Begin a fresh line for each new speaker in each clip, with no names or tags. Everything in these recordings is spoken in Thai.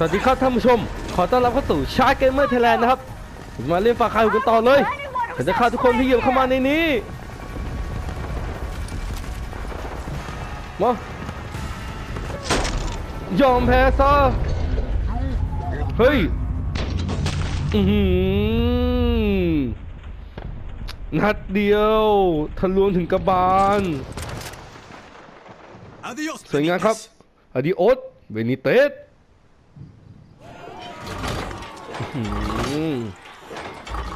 สวัสดีครับท่านผู้ชม ขอต้อนรับเข้าสู่ชาร์เกมเมอร์ไทยแลนด์นะครับมาเล่นฝากใครกันต่อเลยฉันจะฆ่าทุกคนที่เหยียบเข้ามาในนี้มายอมแพ้ซะเฮ้ยอือหือนัดเดียวทะลวงถึงกระบาล
Adiós,
สวยงามครับอดิโอสเวนิเตสอื้อหือ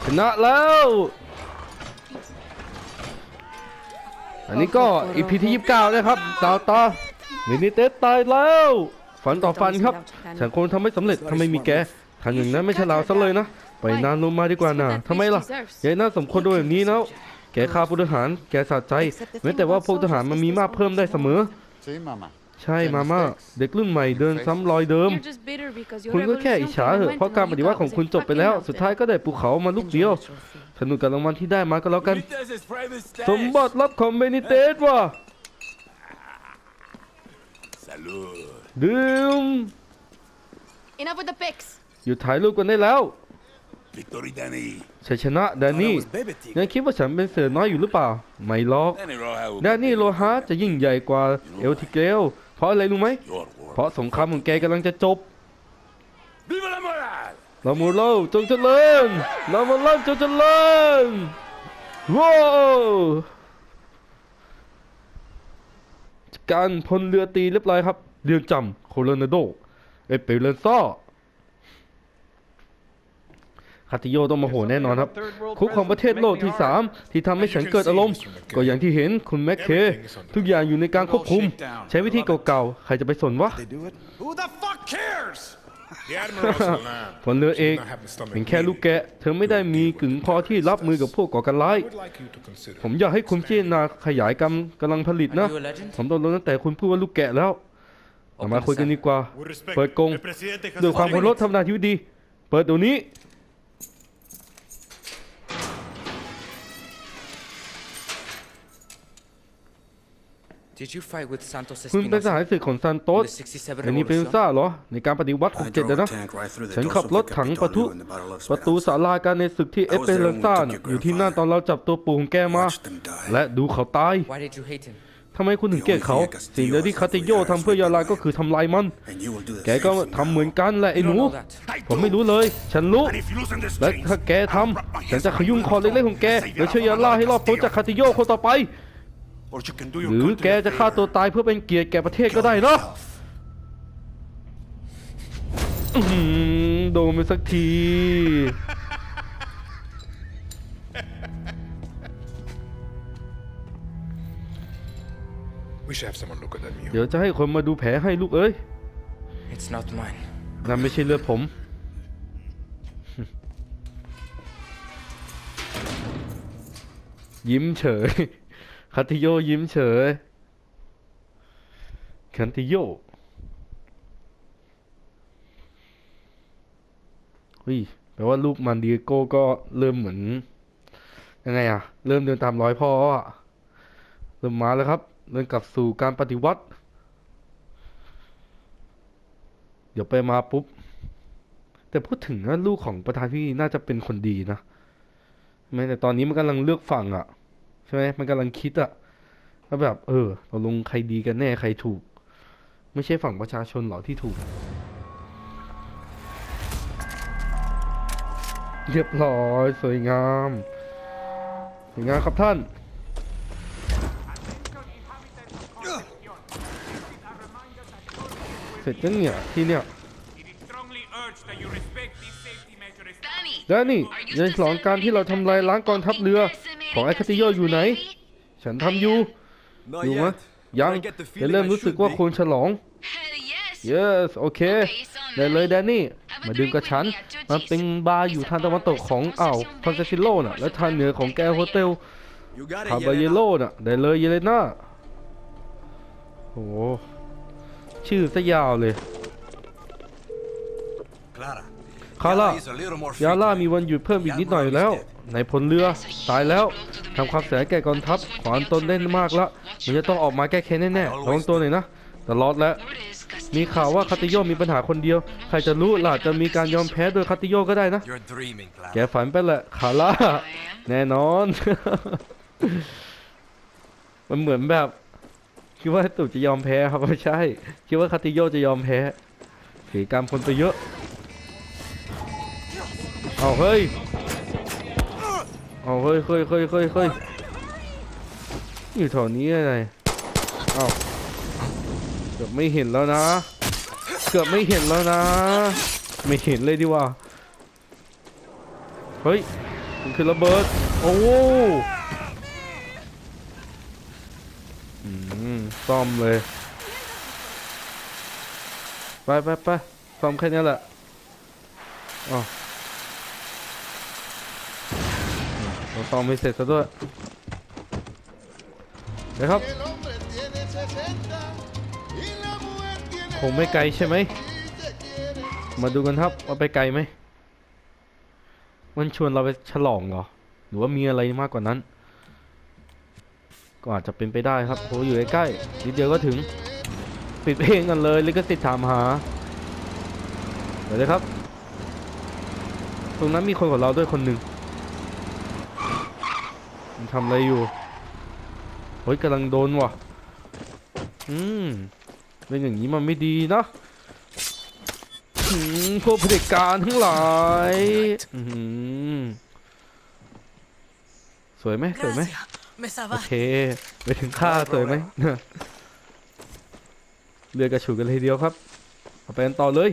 ชนะแล้ว อันนี้ก็อีพีที่ 29 นะครับต่อต่อเวนิเตสตายแล้ว ฝันต่อฟันครับ ฉันคงทำไม่สำเร็จถ้าไมมีแกทางอย่างนั้นไม่ใช่เราซะเลยนะ ไปนานลงมาดีกว่านะทำไมล่ะยายน่าสมควรโดนแบบนี้แล้วแกฆ่าผู้ทหาร แกสะใจแม้แต่ว่าพวกทหารมันมีมากเพิ่มได้เสมอ ใช่มาม่าเด็กรุ่นใหม่เดินซ้ำรอยเดิม
You're just bitter because your
คุณก็แค่อิจฉาเหอะ
revolution
เพราะการปฏิวัติของคุณจบไปแล้ว สุดท้ายก็ได้ภูเขามาลูกเดียวสนุกกับรางวัลที่ได้มาก็แล้วกัน
Benitez's private stash.
สมบัติลับของเบนิเตสว่ะ
Salud.
ดื่ม
Enough with the pics.
หยุดถ่ายรูปกันได้แล้ว
Victory Danny.
ชัยชนะแดนนี่ยังคิดว่าฉันเป็นเสือน้อยอยู่หรือเปล่า ไม่หรอก
Danny Roja.
แดนนี่โลฮาร์จะยิ่งใหญ่กว่าเอลทิเกลเพ ราะอะไรรู้ไหม
Your
เพ
word.
ราะสงครามของแกกำลังจะจบ
Viva la moral.
เรามูเล่าจงเจริญเรามูเล่าจงเจริญว้าวการพลเรือตีเรียบร้อยครับ เรือนจำโคโลนาโด เอเปเรนซ่า คาติโยต้องมาโหแน่นอนครับ คุกของประเทศโลกที่ 3 ที่ทำให้ฉันเกิดอารมณ์ ก็อย่างที่เห็นคุณแม็กเค ทุกอย่างอยู่ในการควบคุม ใช้วิธีเก่าๆ ใครจะไปสนวะ
They do it?
Who the fuck cares?
The Admiral's land.
ผลเรือเอก
Should not have the stomach
เป็นแค่ลูกแกะ เธอไม่ได้มีกึ่งพอที่รับมือกับพวกก่อการร้าย
I would like you to consider.
ผมอยากให้คุณพิจารณาขยายกำกำลังผลิตนะ
Are you a legend?
ผมต้องรู้ตั้งแต่คุณพูดว่าลูกแกะแล้วเอามาคุยกันดีกว่า
With respect,
เปิดกรง
el presidente has
ด้วยความ
five
เคารพ
minutes.
ธรรมดาที่ดี เปิดเดี๋ยวนี้ คุณเป็นส
Espinosa
หายศึกของซานโต
in
ส
the 67
อันนี้เป็น
revolution?
ซ่าเหรอ ในการปฏิวัติ
I
67
drove
นะ
a tank right through the
ฉันขับรถ
Dorso
ถังปะทุ
Capitolio in the Battle of
ประตู
Esperanza.
ศาลาการในศึกที่เอสเปเรนซ่าน่ะอยู่ที่นั่นตอนเราจับตัวปู่ของแกมา
Watched them die.
และดูเขาตาย
Why did you hate him?
ทำไมคุณถึงเกลียดเขา สิ่งเดียวที่คาติโยทำเพื่อยาลาก็คือทำลายมัน
And you will do the
แกก็
same thing
ทำเหมือนกันแหละไอ้
You
หนู
don't know that.
ผมไม่รู้เลย ฉันรู้
And if you loosen the
และ
strings,
ถ้าแกทำฉันจะขยุ่มคอเล็กๆของแก แล้วช่วยยาล่าให้รอดพ้นจากคาติโยคนต่อไป ห
your
รือ
country
แก
a
จะฆ่า
favor.
ตัวตายเพื่อเป็นเกียรติแก่ประเทศก็ได้เนาะ
Yourself.
อื้อหือโดนไปสักที
We should have someone look at that mule.
เดี๋ยวจะให้คนมาดูแผลให้ลูกเอ้ย
It's not mine.
นั่นไม่ใช่เลือดผม ยิ้มเฉย คาติโยยิ้มเฉย คันติโยเฮ้ยแปลว่าลูกมันดีโก้ก็เริ่มเหมือน ยังไงอะเริ่มเดินตามรอยพ่ออะเริ่มมาแล้วครับเดินกลับสู่การปฏิวัติ เดี๋ยวไปมาปุ๊บ แต่พูดถึงนะลูกของประธานพี่น่าจะเป็นคนดีนะแม้แต่ตอนนี้มันกำลังเลือกฝั่งอะใช่ไหมมันกำลังคิดอะว่าแบบ เออเราลงใครดีกันแน่ใครถูก ไม่ใช่ฝั่งประชาชนเหรอที่ถูก เรียบร้อย สวยงามสวยงามครับท่านเสร็จยังเนี่ยที่เนี่ย
It is strongly urged that you respect these safety measures.
แล้วนี่ยังฉลองการที่เราทำลายล้างกองทัพเรือ ของไอ้คาติโยอยู่ไหน ฉันทำอยู่
Not
อยู่ไหม
yet.
ยัง
I get the
จะ
feeling
เริ่ม
I
รู้สึก
should
ว่า
be.
ควรฉลอง yes โอเค ได้เลยแดนนี่ มาดื่มกับฉัน มันเป็นบาร์อยู่ทางตะวันตกของอ่าวคอนเซซิโลน่ะ และทางเหนือของแกโฮเทล
You got
คา
it,
บาเย
Yelena.
โลน่ะ ได้เลยเยเลน่าโอ้โหชื่อซะยาวเลย
Clara.
คาร่า
Yala is a little more
ยา
free
ล่า
time.
มีวันหยุดเพิ่มอีกนิดหน่อยแล้ว ในพลเรือตายแล้วทำความเสียแก่กองทัพขวานตนได้มากแล้วมันจะต้องออกมาแก้แค้นแน่ๆระวังตัวหน่อยนะตลอดแล้วมีข่าวว่าคาติโยมีปัญหาคนเดียว ใครจะรู้ล่ะจะมีการยอมแพ้โดยคาติโยก็ได้นะ แกฝันไปแหละคาร่าแน่นอน มันเหมือนแบบ คิดว่าตู่จะยอมแพ้ครับไม่ใช่ คิดว่าคาติโยจะยอมแพ้ถีกรรมคนไปเยอะ เอาเฮ้ย เอาเฮ้ยเฮ้ยเฮ้ยเฮ้ยเฮ้ยอยู่แถวนี้อะไรเอาเกือบไม่เห็นแล้วนะ เกือบไม่เห็นแล้วนะ ไม่เห็นเลยดีว่าเฮ้ยมันคือระเบิด โอ้อืมซ่อมเลย ไปไปไปซ่อมแค่นี้แหละอ๋อเรา ซ่อมไม่เสร็จซะด้วยเดี๋ยวครับ คงไม่ไกลใช่ไหม มาดูกันครับว่าไปไกลไหม มันชวนเราไปฉลองเหรอ หรือว่ามีอะไรมากกว่านั้น ก็อาจจะเป็นไปได้ครับเพราะว่าอยู่ใกล้ๆนิดเดียวก็ถึง ปิดเพลงกันเลยลิขสิทธิ์ถามหา เดี๋ยวเลยครับ ตรงนั้นมีคนของเราด้วยคนหนึ่ง มันทำอะไรอยู่ เฮ้ยกำลังโดนว่ะ อืมเป็นอย่างนี้มันไม่ดีนะอืมพวกเผด็จการทั้งหลายอืมสวยไหมสวยไหมโอเคไปถึงค่าสวยไหมเรือกระฉูดกันเลยทีเดียวครับเอาไปกันต่อเลย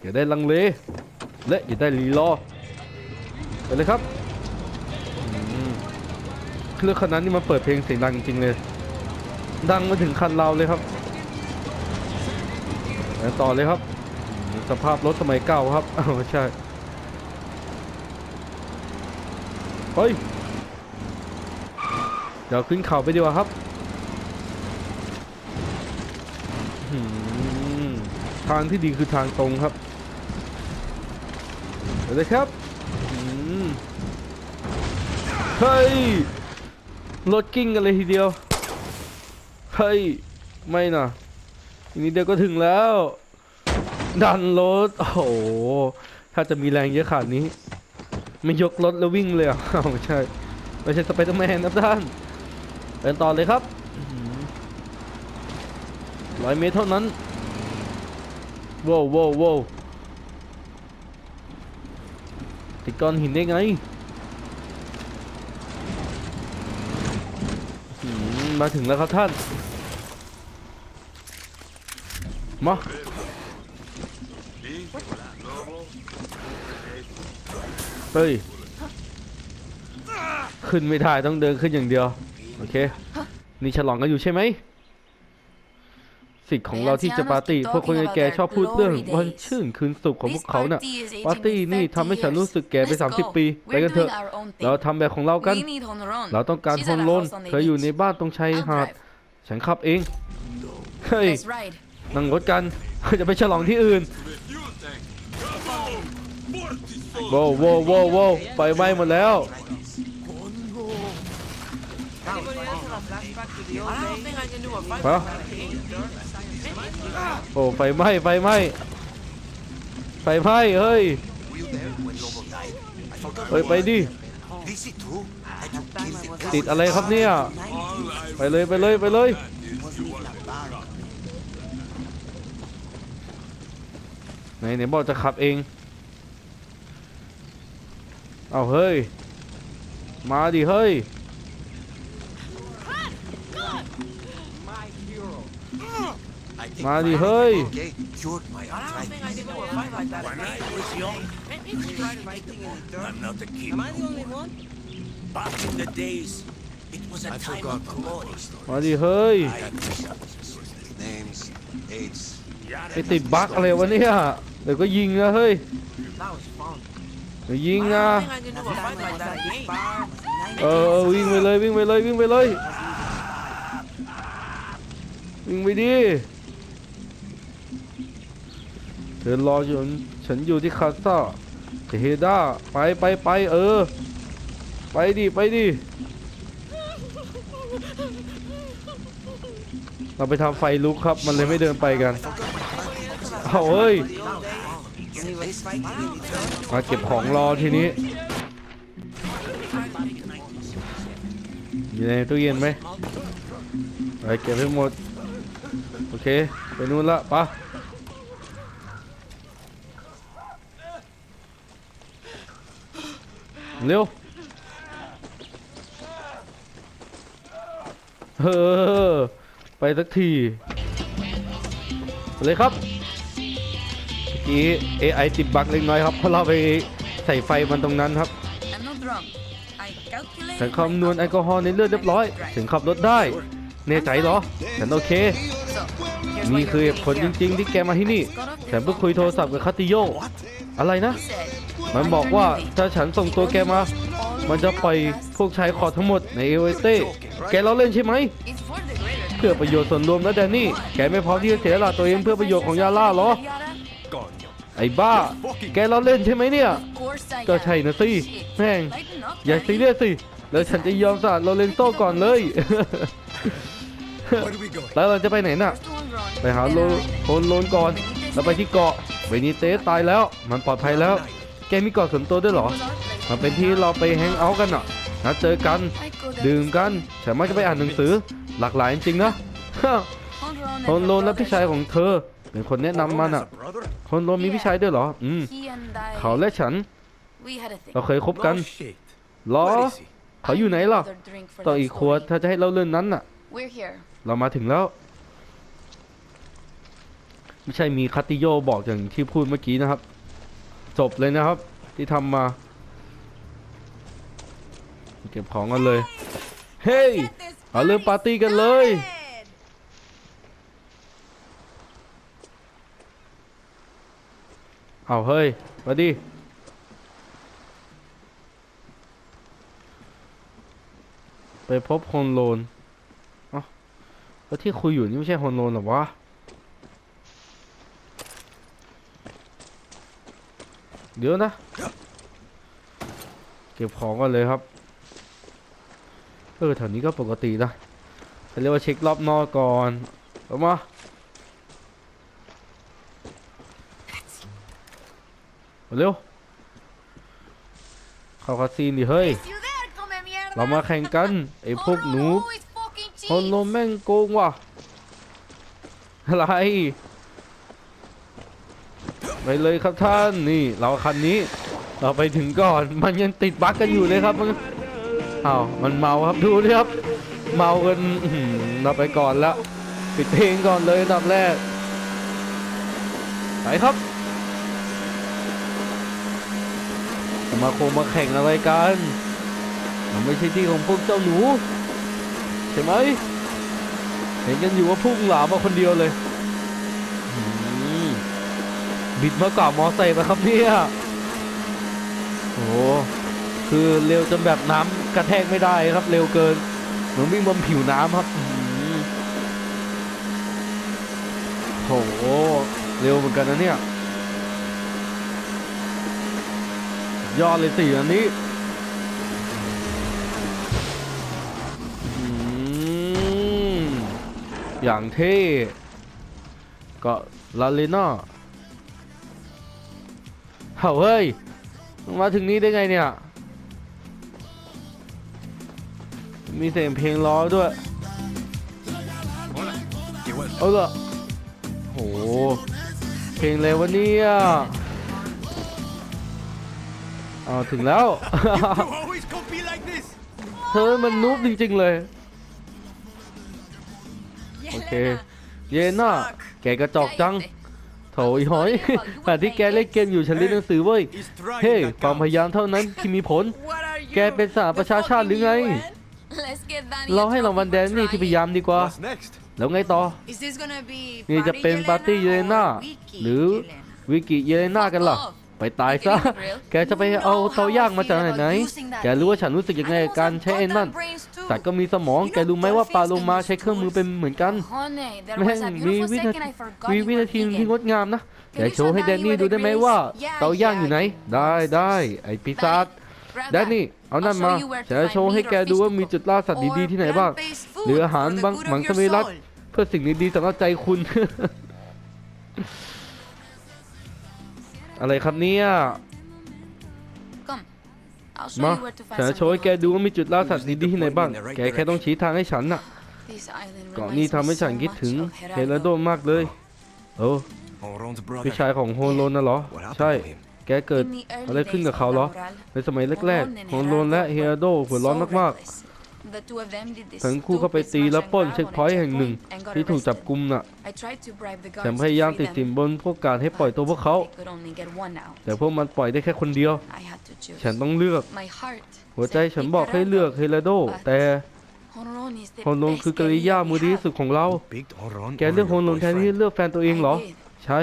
อย่าได้ลังเลและอย่าได้รีรอไปเลยครับอืม เครื่องคันนั้นนี่มันเปิดเพลงเสียงดังจริงๆเลย ดังมาถึงคันเราเลยครับต่อเลยครับ สภาพรถสมัยเก่าครับอ้าวไม่ใช่เฮ้ยเดี๋ยวขึ้นเขาไปดีกว่าครับทางที่ดีคือทางตรงครับเดี๋ยวเลยครับเฮ้ย รถกิ้งกันเลยทีเดียว เฮ้ย ไม่นะอีกนิดเดียวก็ถึงแล้ว ดันรถ โอ้โห ถ้าจะมีแรงเยอะขนาดนี้ ไม่ยกรถแล้ววิ่งเลยอะไม่ใช่ ไม่ใช่สไปเดอร์แมนนะท่านเดินต่อเลยครับร้อยเมตรเท่านั้นโว้วโว้วโว้วติดก้อนหินได้ไงอื้อหือ มาถึงแล้วครับท่าน มาเฮ้ย ขึ้นไม่ได้ต้องเดินขึ้นอย่างเดียว โอเค นี่ฉลองกันอยู่ใช่ไหม สิทธิ์ของเราที่จะปาร์ตี้พวกคนแก่ๆชอบพูดเรื่องวันชื่นคืนสุขของพวกเขาน่ะปาร์ตี้นี่ทำให้ฉันรู้สึกแก่ไป 30 ปีไปกันเถอะ เราทำแบบของเรากัน เราต้องการโฮมโลนเธออยู่ในบ้านตรงชายหาด ฉันขับเอง เฮ้ย นั่งรถกัน จะไปฉลองที่อื่นโว้วโว้วโว้วโว้วไฟไหม้หมดแล้ว ฮะโอ้ไฟไหม้ไฟไหม้ไฟไหม้เฮ้ยเฮ้ยไปดิติดอะไรครับเนี่ย ไปเลยไปเลยไปเลยไหนไหนบอกจะขับเอง เอาเฮ้ย มาดิเฮ้ย
I think
Ma di
my
hơi.
okay, cured my arthritis.
When I was young, I'm not a kid. Am I the only one? Back in the days, it was a
I
time
forgot
of
all my
glory.
old story.
มาดิเฮ้ย
I had names, dates.
ไอติดบั๊กอะไรวะเนี่ยเดี๋ยวก็ยิงนะเฮ้ยเดี๋ยวยิงนะ เออเออวิ่งไปเลยวิ่งไปเลยวิ่งไปเลย วิ่งไปดิ เธอรออยู่ฉันอยู่ที่คาซ่าเฮด้าไปไปไปเออ ไปดิไปดิเราไปทำไฟลุกครับ มันเลยไม่เดินไปกันเอาเอ้ยมาเก็บของรอทีนี้อยู่ในตู้เย็นไหมไปเก็บให้หมด โอเค ไปนู่นละปะ เร็วเออไปสักทีเลยครับเมื่อกี้ AI ติดบั๊กเล็กน้อยครับเพราะเราไปใส่ไฟมันตรงนั้นครับฉันคำนวณแอลกอฮอล์ในเลือดเรียบร้อย ถึงขับรถได้ แน่ใจเหรอ ฉันโอเค นี่คือเหตุผลจริงๆที่แกมาที่นี่ ฉันเพิ่งคุยโทรศัพท์กับคาติโย อะไรนะ มันบอกว่าถ้าฉันส่งตัวแกมา มันจะปล่อยพวกชายขอดทั้งหมดในเอเวเต้ แกล้อเล่นใช่ไหม เพื่อประโยชน์ส่วนรวมนะแดนนี่ แกไม่พร้อมที่จะเสียสละตัวเองเพื่อประโยชน์ของยาล่าหรอ ไอ้บ้า แกล้อเล่นใช่ไหมเนี่ย ก็ใช่นะสิแม่งอย่าซีเรียสสิ แล้วฉันจะยอมสละโรเลนโซก่อนเลย แล้วเราจะไปไหนน่ะ
First one run,
ไปหา
then
โล
I-
โคนโลนก่อน แล้วไปที่เกาะเบนิเตสตายแล้ว มันปลอดภัยแล้ว แกมีเกาะส่วนตัวด้วยเหรอ
was our place.
มันเป็นที่เราไปแฮงเอาท์กันอะนัดเจอกัน
I could have
ดื่มกันฉันมักจะไปอ่านหนังสือ หลากหลายจริงๆนะ
Hold on,
โคนโลนและพี่ชายของเธอ เป็นคนแนะนำมันอะ
Has a brother?
โคนโลนมีพี่ชายด้วยเหรอ อืม
He and I,
เขาและฉัน
we had a thing.
เราเคยคบกัน
No shit.
เหรอ
Where is he?
เขาอยู่ไหนล่ะ
Another drink for
ต่อ
that
อีกขวด
story.
ถ้าจะให้เราเรื่องนั้นน่ะ
We're here.
เรามาถึงแล้ว ไม่ใช่มีคัตติโยบอกอย่างที่พูดเมื่อกี้นะครับ จบเลยนะครับ ที่ทำมา เก็บของกันเลย เฮ้ย เอาเริ่มปาร์ตี้กันเลย เอาเฮ้ย มาดิ ไปพบฮอนโลน แล้วที่คุยอยู่นี่ไม่ใช่ฮอนโลนเหรอวะเดี๋ยวนะ เก็บของกันเลยครับเออแถวนี้ก็ปกตินะเขาเรียกว่าเช็ครอบนอกก่อนเอามาเร็วเข้าคาซีนดิเฮ้ย
You there, come mierda.
เรามาแข่งกันไอ้พวก
Oh
หนู
no, it's fucking
ฮอนโลนแม่งโกงว่ะ อะไร ไปเลยครับท่านนี่เราคันนี้ เราไปถึงก่อนมันยังติดบั๊กกันอยู่เลยครับมันอ้าวมันเมาครับดูดิครับ เมากันเราไปก่อนแล้วปิดเพลงก่อนเลยอันดับแรกไปครับมาโคงมาแข่งอะไรกัน มันไม่ใช่ที่ของพวกเจ้าหนู ใช่ไหมเห็นกันอยู่ว่าพุ่งหลามาคนเดียวเลยบิดมากกว่ามอไซค์ไปครับเนี่ยโอ้คือเร็วจนแบบน้ำกระแทกไม่ได้ครับเร็วเกินเหมือนวิ่งบนผิวน้ำครับโอ้โหเร็วเหมือนกันนะเนี่ย ยอดเลยสี่อันนี้ อย่างเท่ก็ลาเลน่าเฮ้ยมึงมาถึงนี้ได้ไงเนี่ย มีเสียงเพลงล้อด้วย เอาละโห เพลงอะไรวะเนี่ยเอาถึงแล้ว
You always compete like this?
เธอมันนูบจริง ๆ เลย โอเค เยน่าแกกระจอกจังโถยหอยขณะที่แกเล่นเกมอยู่ฉันเรียนหนังสือเว้ย
He's trying
เฮ้ย
that
ความพ
counts.
ยายามเท่านั้นที่มีผล
What are you?
แกเป็นสหประชาชาติหรือไง
Let's get Danny
เรา
a
ให้รางวัล
trophy
แด
for
นนี่ที่พยา
trying.
ยามดีกว่า
What's next?
แล้วไงต่อ
Is this gonna be
นี่จะเป็นปาร์ตี้เยเลน่าหรือวิกิเยเลน่ากันล่ะ ไปตายซะ แกจะไปเอาเตาย่างมาจากไหนไหนแกรู้ว่าฉันรู้สึกยังไงกับการใช้ไอ้นั่น สัตว์ก็มีสมอง แกรู้ไหมว่าปลาโลมาใช้เครื่องมือเป็นเหมือนกัน
Honey, there
แม่ง
was a
มี
beautiful
วินา
second
ที
I forgot
มี
you
วิ
were
นาทีที่
vegan.
งดงามนะแกโชว์ให้แดนนี่ดูได้ไหมว่าเตาย่างอยู่ไหน ได้ได้ไอปีศาจ
Grab
แดนนี่เอานั่นมาฉันจะโชว์ให้แกดูว่ามีจุดล่าสัตว์ดีๆที่ไหนบ้างหรืออาหารบางมังสวิรัตเพื่อสิ่งดีๆสำหรับใจคุณ อะไรครับเนี่ย
Come. I'll show
มา
you where to
ฉัน
find
จะโชว์ให้แกดูว่ามีจุดล่าสัตว์ดีๆที่ไหนบ้าง แกแค่ต้องชี้ทางให้ฉันน่ะ
This island
เกาะ
reminds
นี้
me
ทำให้ฉัน
so
คิด
much
ถึง
of
เฮลาโด
Gerardo.
มากเลย โอ้
Oron's
พี่
brother.
ชายของโฮโลนน่ะเหรอ
What happened
ใช่
to him?
แกเกิด
In the early
อะไรขึ้นกับ
days
เขา
of
เหรอ
Laboral,
ในสมัยแรก
Horon
ๆโฮโลนและเฮลาโดหัวร้อน
so
มาก
reckless. The two of them did this
ๆ ทั้งคู่เข้าไป
stupid
ตีและ
smash
ปล้น
and
เช็ค
grab
พอย
on
ต์
a
แห่งหนึ่ง
checkpoint and got
ที่ถูกจับ
arrested.
กุมน่ะ
I tried to bribe the
ฉัน
guards
พยายาม
to
ติด
free
สิน
them,
บนพวกการให้ปล่อยตัวพวกเขา
they could only get one out.
แต่พวกมันปล่อยได้แค่คนเดียว
I had to choose.
ฉันต้องเลือก
My heart
หัวใจ
said
ฉัน
pick
บอกให้เลือก
Gerardo,
เฮลาโด
but
แต่
Horon is the
โฮโลน
best
คือกริยา
guerrilla
มือ
we
ดีที่สุด
have.
ของเรา
Picked Oron
แก
over
เลือกโฮ
your
โลนแทนที่
boyfriend.
จะเลือกแฟนตัวเองเหรอ
I did.
ใช่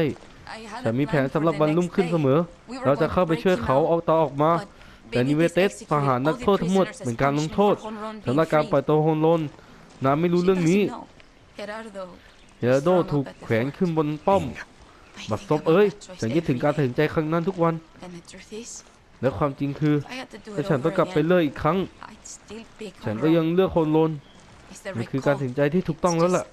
I had
ฉัน
a
มีแผน
plan
สำหรับ
for the
วันรุ่ง
next
ขึ้น
day.
เสมอ
We were
เราจะ
going
เข้า
to
ไป
break
ช่วย
him
เขา
out,
เอาต่อออกมา
but
แต่นิเวเตส
Benitez
ประหาร
executed
นัก
all the
โทษทั้งหมด
prisoners
เป็น
as
การลง
punishment
โทษ
for Honron
สำหรับ
being
การปล่อย
free.
ตัวโฮโลนน้าไม่รู้
She
เรื่องนี้
doesn't know. Gerardo,
เฮลาโดถูกแขวนขึ้นบนป้อม
I
บัด
think
ซบ
about
เอ้ย
that choice
ฉันคิดถึง
every
การตัด
day.
สินใจครั้งนั้นทุกวัน
And the truth is,
และความจริงคือ
I had to do
ถ้า
it
ฉันต้อง
over
กลับไป
again.
เลือกอีกครั้ง
I'd still pick
ฉันก็
Honron.
ยังเลือกโฮโลน
It's the
มัน
right
คือการ
call.
ตัดสินใจที่ถูกต้องแล้วล่ะ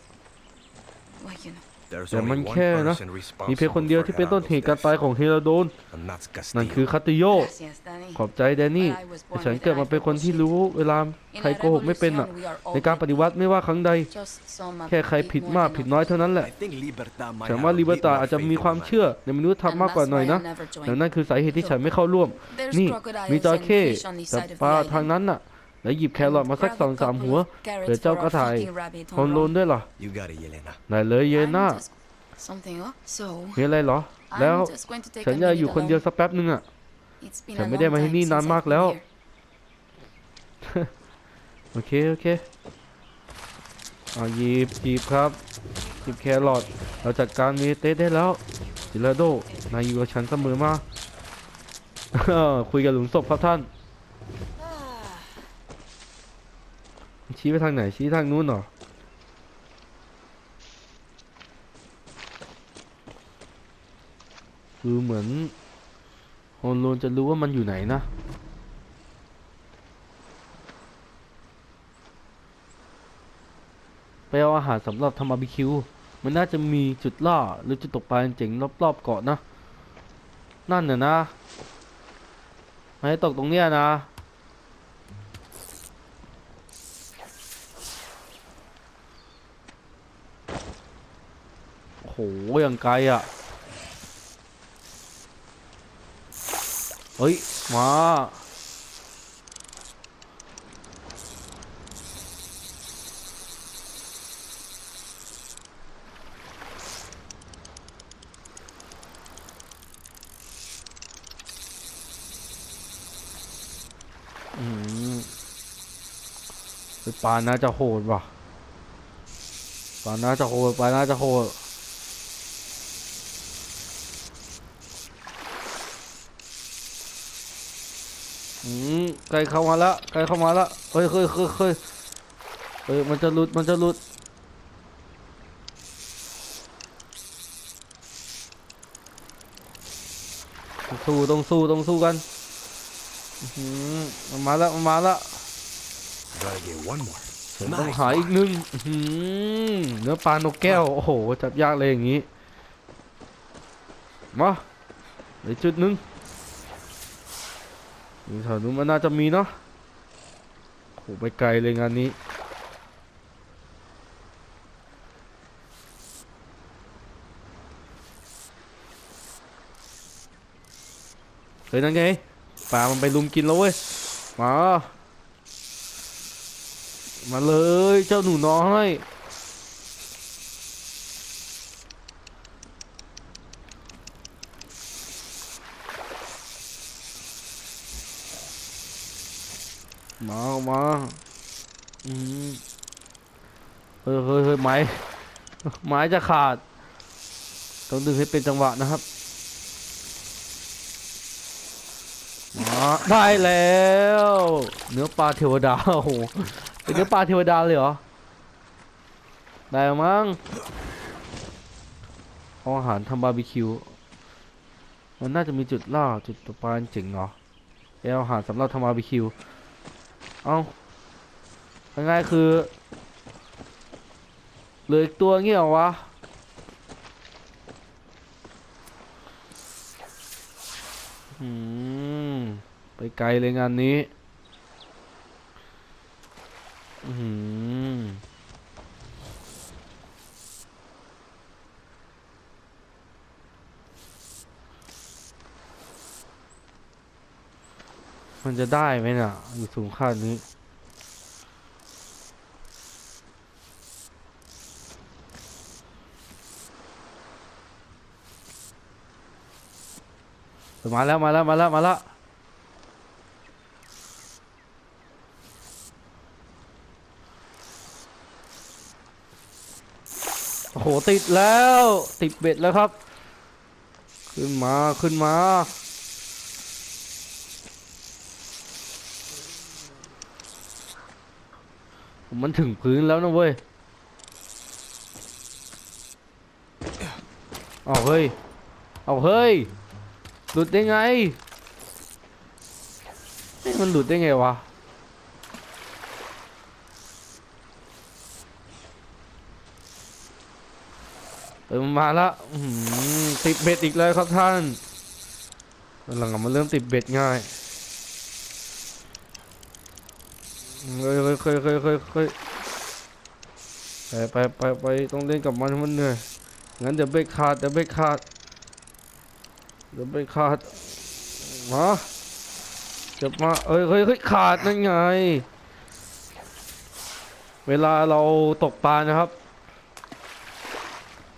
Well, you know.
There's
แต่มัน
only one
แค่นะ
person
มีเพียงคนเดียว
responsible
ที่
for
เป็นต้นเหตุ
Gerardo's
การตาย
death,
ของเฮลาโดน
and that's
นั่น
Castillo.
คือคาติโย
Gracias, Danny.
ขอบใจแดนนี่
But I was
แต่
born
ฉัน
with
เกิด
an
มา
eye
เป็น
for
คนที่
bullshit.
รู้เวลา
In
ใคร
a
โกหกไม่เป็นน่ะ
revolution, we are all
ในการปฏิวัติไม่ว่าครั้งใด
Just some a
แค่ใคร
bit
ผิด
more
มาก
than
ผิดน้อยเท่านั้นแหละ
I think Libertad might
ฉัน
have
ว่า
a
ลิเบ
bit
ตา
more
อาจจะ
faith
มี
in
ความ
the man.
เชื่อในมนุษยธรรมมากกว่าหน่อยนะแต่นั่นคือสาเหตุที่ฉันไม่เข้าร่วม
There's
นี่
crocodiles
มีจระ
and
เข้
fish on this
จับ
side of
ปลา
the
ทาง
island.
นั้นน่ะ แล้วหยิบแครอทมาสัก
Grab
สอง
a
สาม
couple
หัว
of carrots
เดี๋ยวเจ้า
for
ก็
our
ถ่าย
fucking rabbit,
ฮอนโลน
Honron.
ด้วยเหรอ
You got it, Yelena.
ไหนเลยเยน่า
I'm just- Something up. So,
มีอะไรเหรอ แล้ว
I'm just going to take
ฉัน
a
จะ
minute
อยู่คนเดียว
alone.
สักแป๊บนึงอะ
It's been
ฉัน
a
ไม่ได้
long
มาที่
time
นี่
since
นาน
I've
มาก
been
แล้ว
here.
โอเค โอเคเอาหยิบหยิบครับหยิบแครอทเราจัดการมีเตสได้แล้วจิราโดนายอยู่กับฉันเสมอมาคุยกับหลุมศพครับท่าน ชี้ไปทางไหน ชี้ทางนู้นเหรอ คือเหมือนฮอนโลนจะรู้ว่ามันอยู่ไหนนะ ไปเอาอาหารสำหรับทำบาร์บีคิว มันน่าจะมีจุดล่าหรือจุดตกปลาเจ๋งๆรอบๆเกาะนะ นั่นน่ะนะไม่ตกตรงเนี้ยนะ อ้โหอย่างไกลอะ เฮ้ย มาอืมปลาน่าจะโหดว่ะปลาน่าจะโหดปลาน่าจะโหดอืม ไกลเข้ามาแล้วไกลเข้ามาแล้วเฮ้ยเฮ้ยเฮ้ยเฮ้ยเฮ้ยมันจะหลุดมันจะหลุดต้องสู้ต้องสู้ต้องสู้กันอื้อหือมันมาแล้วมันมาแล้ว
Gotta get one more.
ผมต้องหาอีกหนึ่งอื้อหือเนื้อปลานกแก้ว โอ้โห จับยากเลยอย่างนี้ มาเหลือจุดหนึ่ง นี่แถวนู้นมันน่าจะมีเนาะโหไปไกลเลยงานนี้เฮ้ยนั่นไงปลามันไปลุมกินแล้วเว้ย มา มาเลยเจ้าหนูน้อย ออกมาอืมเฮ้ยเฮ้ยเฮ้ยไม้ไม้จะขาด ต้องดึงให้เป็นจังหวะนะครับมาได้แล้ว เนื้อปลาเทวดาโอ้โหเป็นเนื้อปลาเทวดาเลยเหรอ ได้มั้งเอาอาหารทำบาร์บีคิว มันน่าจะมีจุดล่าจุดตกปลาเจ๋งเหรอเอาอาหารสำหรับทำบาร์บีคิว เอาง่ายๆคือเหลืออีกตัวเงี้ยเหรอวะอืมไปไกลเลยงานนี้ จะได้ไหมน่ะ อยู่สูงขั้นนี้ มาแล้วมาแล้วมาแล้วมาแล้วโอ้โหติดแล้ว ติดเบ็ดแล้วครับ ขึ้นมาขึ้นมา มันถึงพื้นแล้วนะเว้ยเอาเฮ้ย เอาเฮ้ย หลุดได้ไง มันหลุดได้ไงวะ เออมาละติดเบ็ดอีกแล้วครับท่านหลังมันเริ่มติดเบ็ดง่าย ฮ้ยเฮ้ยเฮ้ยเฮ้ยเฮ้ยเฮ้ยไปไปไปไปต้องเล่นกับมันมันเหนื่อยงั้นเดี๋ยวเบรกขาดเดี๋ยวเบรกขาดเดี๋ยวเบรกขาดมาเจ็บมาเอ้ยเฮ้ยเฮ้ยขาดนั่นไง เวลาเราตกปลานะครับ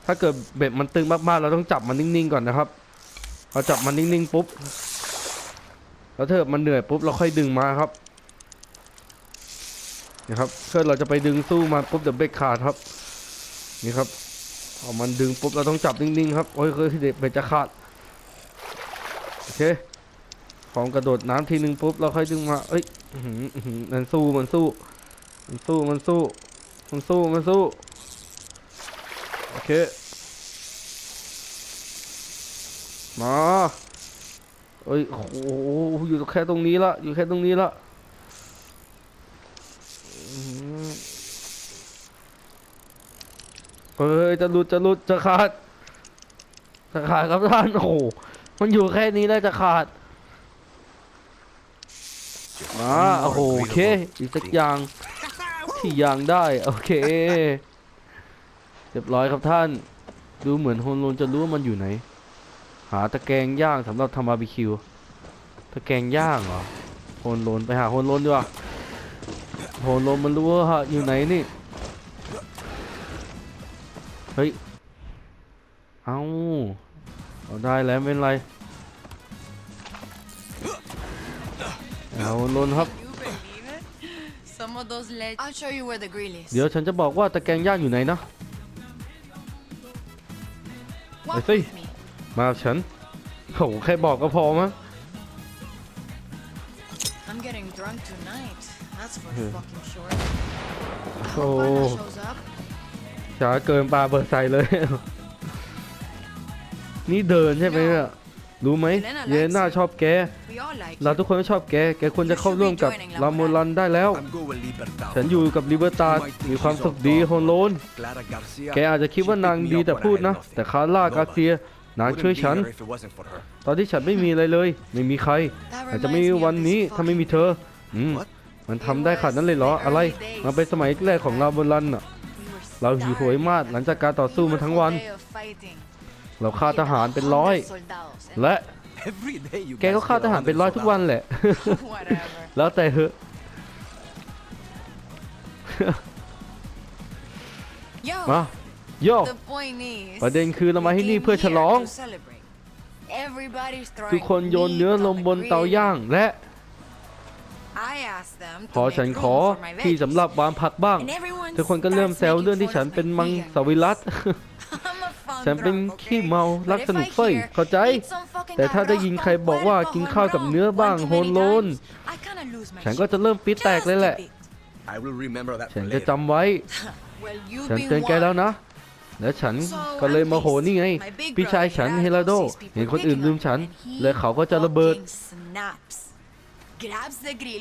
ถ้าเกิดเบ็ดมันตึงมากๆ เราต้องจับมันนิ่งๆก่อนนะครับเราจับมันนิ่งๆปุ๊บแล้วเกิดมันเหนื่อยปุ๊บเราค่อยดึงมาครับ นะครับเพื่อเราจะไปดึงสู้มันปุ๊บเดี๋ยวเบรกขาดครับ นี่ครับเอมันดึงปุ๊บเราต้องจับนิ่งๆครับโอ้ยเฮ้ยเด็กเบ็ดจะขาดโอเคพร้อมกระโดดน้ำทีนึงปุ๊บเราค่อยดึงมาเอ้ยมันสู้มันสู้ มันสู้มันสู้มันสู้มันสู้โอเคมาเอ้ยโอ้โหอยู่แค่ตรงนี้ละอยู่แค่ตรงนี้ละอื้อหือ เฮ้ยจะหลุดจะหลุดจะขาดจะขาดครับท่านโอ้โหมันอยู่แค่นี้แล้วจะขาดมาโอ้โหโอเคอีกสักอย่างที่ยางได้โอเคเรียบร้อยครับท่าน ดูเหมือนโฮนลนจะรู้ว่ามันอยู่ไหน หาตะแกรงย่างสำหรับทำบาร์บีคิวตะแกรงย่างเหรอโฮนลนไปหาโฮนลนดีกว่าโฮนลนมันรู้ว่าอยู่ไหนนี่ เฮ้ย เอาเอาได้แล้วไม่เป็นไร เอาโฮนโลนครับ
You believe it? Some of those leg. I'll show you where the grill is.
เดี๋ยวฉันจะบอกว่าตะแกรงย่างอยู่ไหนนะ
Walk
I see.
with me.
มากับฉันโหแค่บอกก็พอมั้ง
I'm getting drunk tonight. That's for
Hmm.
fucking sure.
โอ้
Hope Anna shows up.
ช้าเกินปลาเบิดใส่เลย นี่เดินใช่ไหมเนี่ยรู้ไหมเยน่าชอบแก
We all like
เราทุกคนก็ชอบแก แกควรจะเข้าร่วมกับลาโมลันได้แล้ว
I'm going Libertad.
ฉันอยู่กับลิเบอร์ตามีความสุขดีโฮโลน
Clara Garcia.
แกอาจจะคิดว่านางดีแต่พูดนะ แต่คาร่ากาเซีย นางช่วยฉัน
Wouldn't be here if it wasn't for her.
ตอนที่ฉันไม่มีอะไรเลย ไม่มีใคร
That
อาจจะไม่มี
reminds me of
วัน
this
นี้ถ้าไม่มีเธอ อืม
What?
มันทำได้ขนาดนั้นเลยเหรอ อะไรมันเป็นสมัยแรกของลาโมลันอะ
We were
เราหิวโหยมากหลังจากการต่อสู้มาทั้งวัน
Day of fighting.
เราฆ่าทหารเป็นร้อย
Soldados.
และ
Every day you
แกก็
guys
ฆ่า
kill
ทหารเป็นร้อยทุกวันแหละ
Whatever.
แล้วแต่เถอะ
Yo,
มาโย
the point is.
ประเด็นคือเรามาที่นี่เพื่อฉลอง
to celebrate. Everybody's
ทุก
throwing
คนโยนเนื้อ
meat
ล
on
ง
the
บนเตา
grill.
ย่างและ
I asked them
พอ
to
ฉัน
make
ขอ
room for my
ที่
veggies.
สำหรับวางผักบ้าง
And everyone
ทุกคนก็เริ่ม
starts
แซว
making
เรื่องที่
fun
ฉัน
of my
เป็นมัง
vegan.
สวิรัต
I'm a fun
ฉันเป็น
drunk,
ขี้
okay?
เมา
But
รัก
if
สนุก
I
เฟ้ย
hear,
เข้าใจ
"Eat some fucking
แต่ถ้าได้ยินใครบอกว่ากินข้าวกับเนื้อบ้าง
one
โฮ
too
น
many
โลน
times, I kinda lose my
ฉันก็
shit.
จะเริ่มปี๊ดแตกเลยแหละ
Just a bit.
I will remember that
ฉั
for
นจะ
later.
จำไว้
Well, you've
ฉัน
been
เตือนแกแล้ว
warned.
นะ และฉัน
So
ก็เลย
I'm
โมโห
pissed.
นี่ไง
My big
พี่ชาย
brother
ฉัน
Gerardo
เฮลาโด
sees people
เห็นคนอื่น
picking
ลื
on
มฉัน
him and he
และเขาก็จะระเบิด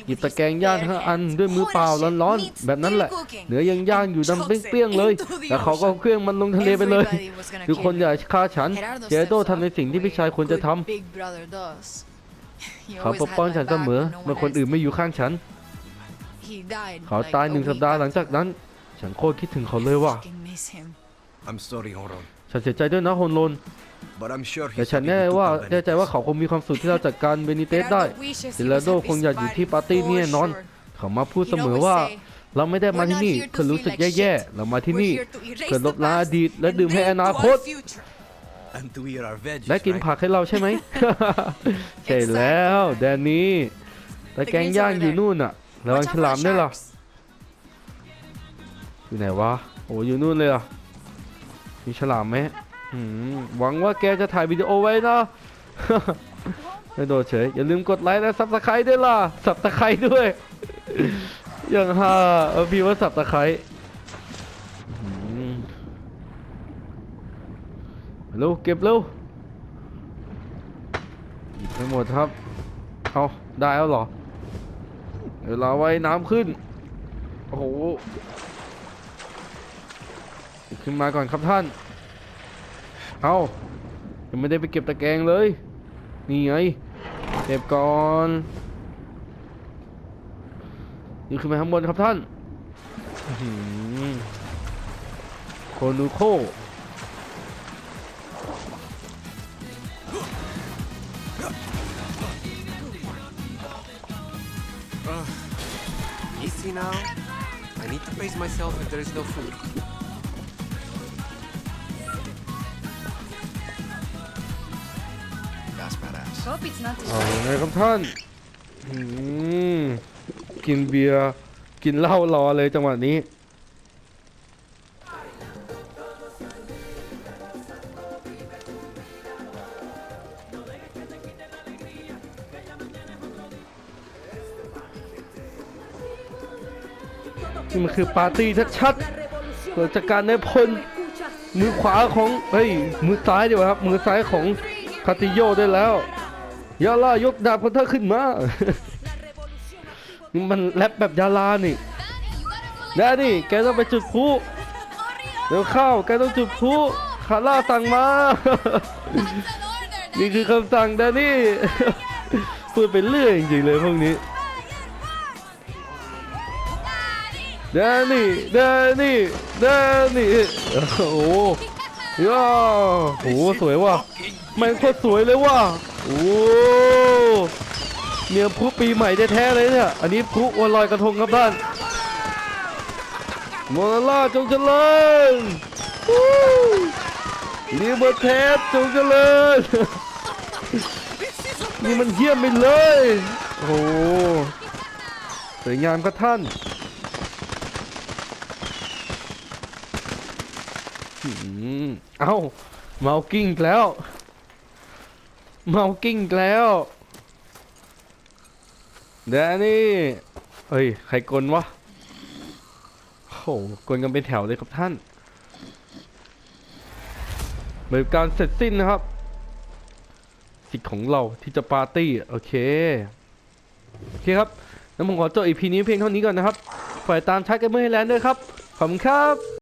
หยิบ
with
ตะ
his
แกรงย่าง
bare
ทั้งอัน
hands.
ด้วยมือเปล่า
Holy shit,
ร้อน
meat
ๆแบบนั้นแหละ
still cooking.
เนื้อยังย่างอยู่
And
ดำ
chucks it
เปรี้ยงๆเลย
into the
แล้วเขาก็
ocean.
เครื่องมันลงทะเลไปเลย
Everybody was gonna
ทุกคน
kill
อยาก
him.
ฆ่าฉัน
Gerardo
เจโด
steps
ทำใน
up
สิ่งที่พี่ชายควรจะ
Good
ทำ
big brother does. He
เขา
always
ปกป้อง
had
ฉัน
my
เส
back
มอ
when no
เมื่อ
one
คน
else
อื่น
did.
ไม่อยู่ข้างฉัน
He died
เขา
like
ตาย
a
หนึ่งสัป
week
ดาห์หลังจาก
after.
นั้น ฉันโคตรคิดถึงเขาเลยว่ะ
Fucking miss him.
I'm sorry, Horon.
ฉันเสียใจด้วยนะโฮนโลน
But I'm sure
แต่
he's
ฉัน
happy
แน่
we took
ว่า
on
แน่ใจ
Benitez.
ว่าเขาคงมีความสุขที่เราจัดการเบนิเตสได้
Gerardo wishes
เซ
he
เล
was
โด
at
คง
this
อยากอยู่ที่
party
ปาร์ตี้นี่
for
แน่นอน
sure.
เขามาพูด
He'd
เสมอ
always
ว่า
say,
เราไม่ได้มาที่นี่
"We're not here to
เพื่อรู้สึก
feel like
แย่
shit.
ๆเรามาที่
We're
นี่
here to erase
เพื่อล
the
บล้างอ
past
ดีตและ
and
ดื่มให้
drink
อนา
to
ค
our
ต
future.
And to eat our veggies,
และกิน
right?
ผักให้เราใช่ไหม ใช่แล้วแดนนี่แต่แกงย่างอยู่นู่นน่ะระวัง
Watch
ฉ
out
ลาม
for
ด้วยล่ะ
sharks.
อยู่ไหนวะโอ้อยู่นู่นเลยอะ มีฉลามไหมหวังว่าแกจะถ่ายวิดีโอไว้นะไม่โดดเฉย อย่าลืมกดไลค์และซับสไครต์ด้วยล่ะสับตะไคร้ด้วย อย่างฮาเออพี่ว่าสับตะไคร้อืมเร็วเก็บเร็วหยิบให้หมดครับ เอาได้แล้วเหรอ เวลาไว้น้ำขึ้น โอ้โห ขึ้นมาก่อนครับท่าน เอายังไม่ได้ไปเก็บตะแกรงเลย นี่ไง เก็บก่อนนี่ขึ้นไปข้างบนครับท่านโคนูโค
Easy now. I need to pace myself if there is no food.
เอาไงครับท่านอืมกินเบียร์กินเหล้ารอเลยจังหวะนี้ นี่มันคือปาร์ตี้ชัดๆเกิดจากการในพลมือขวาของ เฮ้ย มือซ้ายดีกว่าครับ มือซ้ายของคาติโยได้แล้ว ยาลายกดาบของเธอขึ้นมา มันแรปแบบยาลานี่แดนี่แกต้องไปจุดพลุเดี๋ยวเข้าแกต้องจุดพลุคาร่าสั่งมา นี่คือคำสั่งแดนี่พูดไปเรื่อยจริงๆเลยพวกนี้แดนี่แดนี่แดนี่โอ้โหย่าโอ้โหสวยว่ะแม่งโคตรสวยเลยว่ะ โอ้เนี่ยพลุปีใหม่แท้ๆเลยเนี่ย อันนี้พลุวันลอยกระทงครับท่านโมนาล่าจงเจริญลีเบอร์เทสจงเจริญนี่มันเยี่ยมไปเลย โอ้โหสวยงามครับท่านอืมเอ้าเมากิ้งแล้ว เมากิ้งแล้ว เดยวนี่เฮ้ย ใครกลนวะโอ้โหกลนกันเป็นแถวเลยครับท่านเหมือนการเสร็จสิ้นนะครับสิทธิ์ของเราที่จะปาร์ตี้ โอเค โอเคครับแล้วผมขอจบอีพีนี้เพียงเท่านี้ก่อนนะครับฝากตามชักกันเมื่อให้แลนด์ด้วยครับ ขอบคุณครับ